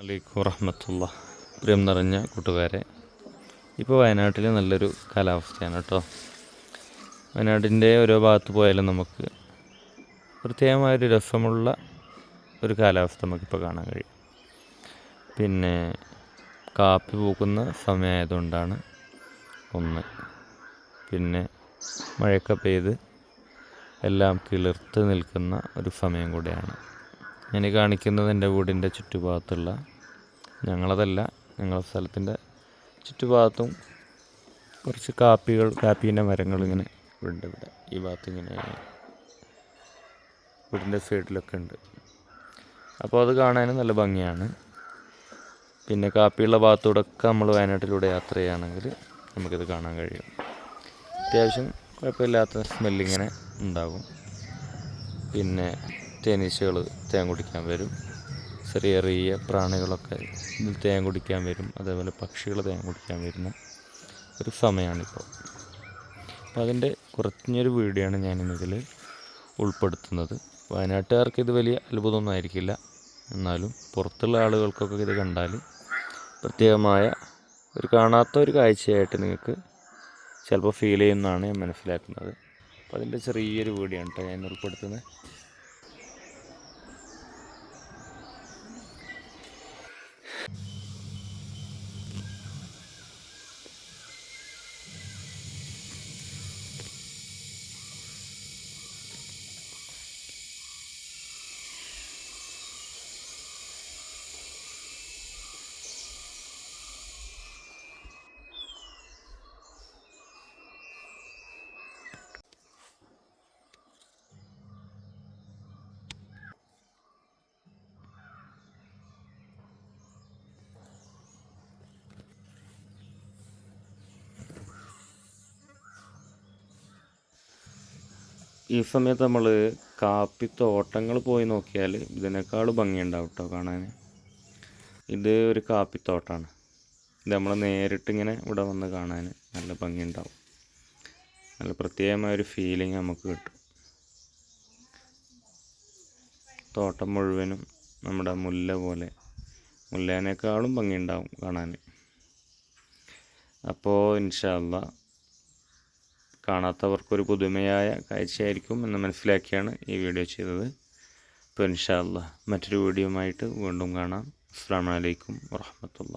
അലൈക്കും വറഹമത്തുള്ള പ്രിയം നിറഞ്ഞ കൂട്ടുകാരെ ഇപ്പോൾ വയനാട്ടിൽ നല്ലൊരു കാലാവസ്ഥയാണ് കേട്ടോ. വയനാടിന്റെ ഓരോ ഭാഗത്ത് പോയാലും നമുക്ക് പ്രത്യേകമായൊരു രസമുള്ള ഒരു കാലാവസ്ഥ നമുക്കിപ്പോൾ കാണാൻ കഴിയും. പിന്നെ കാപ്പി പൂക്കുന്ന സമയമായതുകൊണ്ടാണ് ഒന്ന്. പിന്നെ മഴയൊക്കെ പെയ്ത് എല്ലാം കിളിർത്ത് നിൽക്കുന്ന ഒരു സമയം കൂടിയാണ്. ഞാൻ കാണിക്കുന്നത് എന്റെ വീടിന്റെ ചുറ്റുഭാഗത്തുള്ള ഞങ്ങളതല്ല ഞങ്ങളുടെ സ്ഥലത്തിന്റെ ചുറ്റുഭാഗത്തും കുറച്ച് കാപ്പികൾ കാപ്പീന്റെ മരങ്ങൾ ഇങ്ങനെ ഉണ്ട് ഇവിടെ. ഈ ഭാഗത്ത് ഇങ്ങനെ വീടിന്റെ സൈഡിലൊക്കെ ഉണ്ട്. അപ്പോൾ അത് കാണാനും നല്ല ഭംഗിയാണ്. പിന്നെ കാപ്പിയുള്ള ഭാഗത്തൂടെയൊക്കെ നമ്മൾ വയനാട്ടിലൂടെ യാത്ര ചെയ്യുകയാണെങ്കിൽ നമുക്കിത് കാണാൻ കഴിയും. അത്യാവശ്യം കുഴപ്പമില്ലാത്ത സ്മെല്ലിങ്ങനെ ഉണ്ടാകും പിന്നെ തേനീച്ചകൾ തേൻ കുടിക്കാൻ വരും. ചെറിയ ചെറിയ പ്രാണികളൊക്കെ ഇതിൽ തേൻ കുടിക്കാൻ വരും. അതേപോലെ പക്ഷികൾ തേൻ കുടിക്കാൻ വരുന്ന ഒരു സമയമാണിപ്പോൾ. അപ്പോൾ അതിന്റെ കുറഞ്ഞൊരു വീഡിയോ ആണ് ഞാനിന്നിതിൽ ഉൾപ്പെടുത്തുന്നത്. വയനാട്ടുകാർക്ക് ഇത് വലിയ അത്ഭുതമൊന്നും ആയിരിക്കില്ല. എന്നാലും പുറത്തുള്ള ആളുകൾക്കൊക്കെ ഇത് കണ്ടാൽ പ്രത്യേകമായ ഒരു കാണാത്ത ഒരു കാഴ്ചയായിട്ട് നിങ്ങൾക്ക് ചിലപ്പോൾ ഫീൽ ചെയ്യുന്നതാണ് ഞാൻ മനസ്സിലാക്കുന്നത്. അപ്പോൾ അതിന്റെ ചെറിയൊരു വീഡിയോ ആണ് കേട്ടോ ഞാൻ ഉൾപ്പെടുത്തുന്നത്. ഈ സമയത്ത് നമ്മൾ കാപ്പി തോട്ടങ്ങൾ പോയി നോക്കിയാൽ ഇതിനേക്കാൾ ഭംഗിയുണ്ടാവും കേട്ടോ കാണാൻ ഇത് ഒരു കാപ്പിത്തോട്ടമാണ് ഇത് നമ്മൾ നേരിട്ട് ഇങ്ങനെ ഇവിടെ വന്ന് കാണാൻ നല്ല ഭംഗിയുണ്ടാവും. നല്ല പ്രത്യേകമായ ഒരു ഫീലിംഗ് നമുക്ക് കിട്ടും. തോട്ടം മുഴുവനും നമ്മുടെ മുല്ല പോലെ. മുല്ലേനേക്കാളും ഭംഗിയുണ്ടാവും കാണാൻ അപ്പോൾ ഇൻഷാല്ല കാണാത്തവർക്കൊരു പുതുമയായ കാഴ്ചയായിരിക്കും എന്ന് മനസ്സിലാക്കിയാണ് ഈ വീഡിയോ ചെയ്തത്. അപ്പോൾ ഇൻഷാല്ല മറ്റൊരു വീഡിയോ ആയിട്ട് വീണ്ടും കാണാം. അസ്സാം വലൈക്കും വാഹമത്തുള്ള